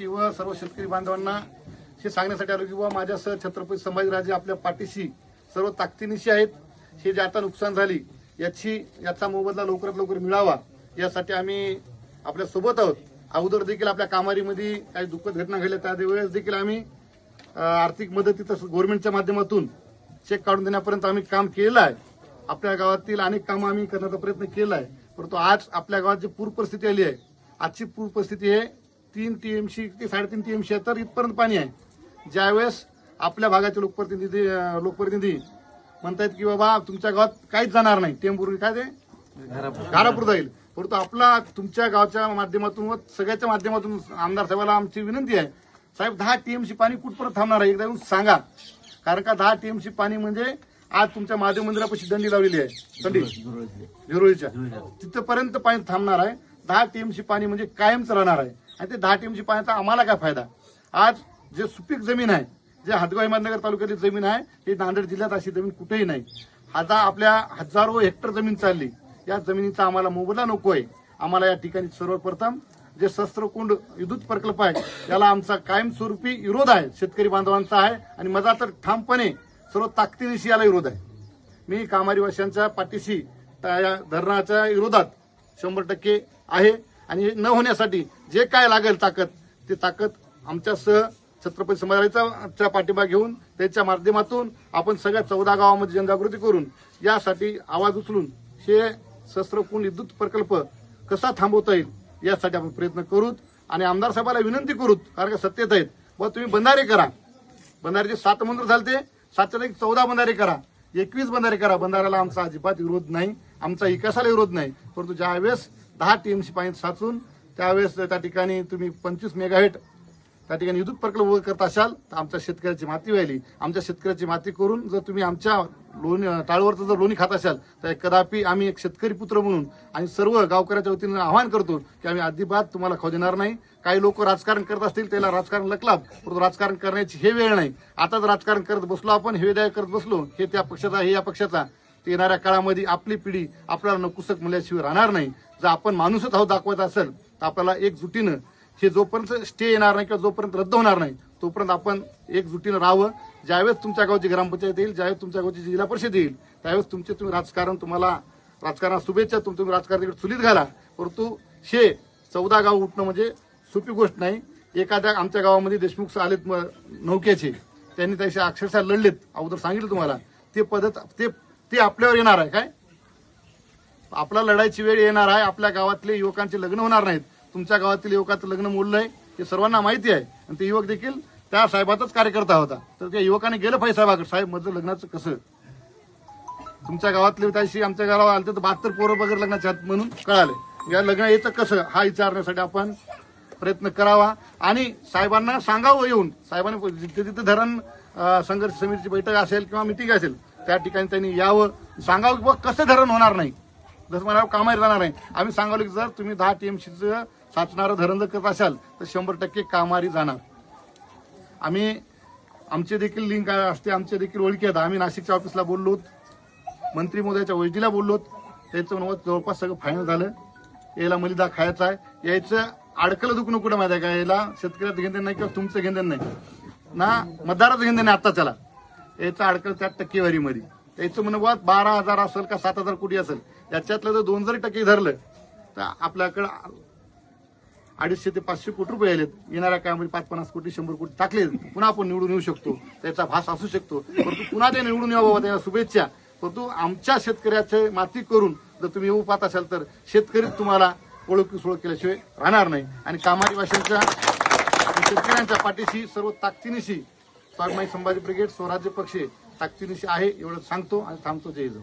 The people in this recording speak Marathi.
व सर्व शेतकरी बांधवांना हे सांगण्यासाठी आलो की बुवा माझ्यासह छत्रपती संभाजीराजे आपल्या पाठीशी सर्व ताकदीनिशी आहेत. हे जे आता नुकसान झाली याची याचा मोबदला लवकरात लवकर मिळावा यासाठी आम्ही आपल्यासोबत आहोत. अगोदर देखील आपल्या कामारीमध्ये काही दुःखद घटना घडल्या त्यावेळेस देखील आम्ही आर्थिक आर्थिक मदतीचं गव्हर्नमेंटच्या माध्यमातून चेक काढून देण्यापर्यंत आम्ही काम केलं आहे. आपल्या गावातील अनेक कामं आम्ही करण्याचा प्रयत्न केला आहे परंतु आज आपल्या गावात जी पूर परिस्थिती आली आहे आजची पूर परिस्थिती आहे तीन टीएमसी ते साडेतीन टीएमसी आहे तर इथपर्यंत पाणी आहे. ज्यावेळेस आपल्या भागाचे लोकप्रतिनिधी लोकप्रतिनिधी म्हणतायत की बाबा तुमच्या गावात काहीच जाणार नाही. टेंबूर काय ते? घारापूर जाईल. परंतु आपला तुमच्या गावच्या माध्यमातून व सगळ्याच्या माध्यमातून आमदार साहेबाला आमची विनंती आहे. साहेब दहा टीएमसी पाणी कुठपर्यंत थांबणार आहे? एकदा येऊन सांगा. कारण का दहा टीएमसी पाणी म्हणजे आज तुमच्या महादेव मंदिरापाशी दंडी लावलेली आहे. दंडी? झिरोळीच्या तिथपर्यंत पाणी थांबणार आहे. दहा टीएमसी पाणी म्हणजे कायमच राहणार आहे. आणि ते दहा टीमची पाण्याचा आम्हाला काय फायदा? आज जे सुपीक जमीन आहे जे हदगाव हिमायतनगर तालुक्यातील जमीन आहे ती नांदेड जिल्ह्यात अशी जमीन कुठेही नाही. आता आपल्या हजारो हेक्टर जमीन चालली. या जमिनीचा आम्हाला मोबदला नको आहे आम्हाला या ठिकाणी सर्वप्रथम जे शस्त्रकुंड विद्युत प्रकल्प आहे याला आमचा कायमस्वरूपी विरोध आहे शेतकरी बांधवांचा आहे आणि माझा तर ठामपणे सर्व ताकदीनिशी याला विरोध आहे. मी कामारीवाशांच्या पाठीशी त्या धरणाच्या विरोधात शंभर टक्के आहे. आणि हे न होण्यासाठी जे काय लागेल ताकद ते ताकद आमच्यासह छत्रपती समाजाचा पाठिंबा घेऊन त्याच्या माध्यमातून आपण सगळ्या चौदा गावामध्ये जनजागृती करून यासाठी आवाज उचलून हे शस्त्रकुंड विद्युत प्रकल्प कसा थांबवता येईल यासाठी आपण प्रयत्न करूत आणि आमदार साहेबाला विनंती करूत कारण का सत्तेत आहेत. व तुम्ही बंधारे करा. बंधाऱ्याचे सात मंत्र झालते सातच्या एक चौदा बंधारे करा. एकवीस बंधारे करा. बंधाऱ्याला आमचा अजिबात विरोध नाही आमचा विकासाला विरोध नाही. परंतु ज्यावेळेस दहा टी एम सी पाणी साचून त्यावेळेस त्या ठिकाणी तुम्ही पंचवीस मेगाहेट त्या ठिकाणी विद्युत प्रकल्प उभं करत असाल तर आमच्या शेतकऱ्याची माती व्हायली. आमच्या शेतकऱ्याची माती करून जर तुम्ही आमच्या लोणी टाळवरचं जर लोणी खात असाल तर कदापि आम्ही एक शेतकरी पुत्र म्हणून आणि सर्व गावकऱ्याच्या वतीनं आवाहन करतो की आम्ही अजिबात तुम्हाला खाऊ देणार नाही. काही लोक राजकारण करत असतील त्याला राजकारण लकलाब परंतु राजकारण करण्याची हे वेळ नाही. आताच राजकारण करत बसलो आपण हे विधायक करत बसलो हे त्या पक्षाचा हे या पक्षाचा. तर येणाऱ्या काळामध्ये आपली पिढी आपल्याला नकुसक मूल्याशिवाय राहणार नाही. जर आपण माणूसच आहोत दाखवायचा असेल तर आपल्याला एकजुटीनं हे जोपर्यंत स्टे येणार नाही किंवा जोपर्यंत रद्द होणार नाही तोपर्यंत आपण एकजुटीनं राहावं. ज्यावेळेस तुमच्या गावची ग्रामपंचायत येईल ज्यावेळेस तुमच्या गावची जिल्हा परिषद येईल त्यावेळेस तुमचे तुम्ही राजकारण तुम्हाला राजकारणात शुभेच्छा तुम्ही तुम्ही राजकारणाकडे चुलीत घाला. परंतु हे चौदा गाव उठणं म्हणजे सोपी गोष्ट नाही. एखाद्या आमच्या गावामध्ये देशमुख आलेत म- नौक्याचे. त्यांनी त्याशी अक्षरशः लढलेत. अगोदर सांगितलं तुम्हाला. ते पद्धत ते ते आपल्यावर येणार आहे काय? आपला लढायची वेळ येणार आहे आपल्या गावातले युवकांचे लग्न होणार नाहीत. तुमच्या गावातील युवकाचं लग्न मोडलंय हे सर्वांना माहिती आहे. आणि ते युवक देखील त्या साहेबाचाच कार्यकर्ता होता. तर त्या युवकाने गेलं पाहिजे साहेबाकडे. साहेब माझं लग्नाचं कसं? तुमच्या गावातले त्याशी आमच्या गावाला आले तर बहात्तर पोरं वगैरे लग्नाच्या म्हणून कळाले. या लग्न यायचं कसं? हा विचारण्यासाठी आपण प्रयत्न करावा. आणि साहेबांना सांगावं येऊन. साहेबांनी जिथे जिथे धरण संघर्ष समितीची बैठक असेल किंवा मिटिंग असेल त्या ठिकाणी त्यांनी यावं. सांगावं की कसं धरण होणार नाही? जसं मला कामाला जाणार नाही. आम्ही सांगावलं की जर तुम्ही दहा टीएमसीचं साचणारं धरण जर करत असाल तर शंभर टक्के कामारी जाणार. आम्ही आमचे देखील लिंक असते आमचे देखील ओळखी आहेत. आम्ही नाशिकच्या ऑफिसला बोललो मंत्री मोदयाच्या ओळखीला बोललो त्याचं म्हणून जवळपास सगळं फायनल झालं. याला मलिदा खायचा आहे. यायचं अडकलं दुखणं कुठं माहिती आहे का? याला शेतकऱ्याचं घेणं नाही किंवा तुमचं घेणं नाही. ना मतदाराचं घेणं नाही आत्ताच्याला. याचं अडकल त्या टक्केवारीमध्ये. त्याचं म्हणून बुवा बारा हजार असेल का सात हजार कोटी असेल याच्यातलं जर दोन जरी टक्के धरलं तर आपल्याकडं अडीचशे ते पाचशे कोटी रुपये आलेत. येणाऱ्या काळामध्ये पाच पन्नास कोटी शंभर कोटी टाकले पुन्हा आपण निवडून येऊ शकतो. त्याचा भास असू शकतो. परंतु पुन्हा ते निवडून यावं बाबा त्या शुभेच्छा. परंतु आमच्या शेतकऱ्याचे माती करून जर तुम्ही येऊ पाहत असाल तर शेतकरी तुम्हाला ओळख सोळख केल्याशिवाय राहणार नाही. आणि कामारी भाषांच्या शेतकऱ्यांच्या पाठीशी सर्व ताकदीनिशी स्वाभिमानी संभाजी ब्रिगेड स्वराज्य पक्ष ताकदीनिशी आहे एवढं सांगतो आणि थांबतो. जय जाऊ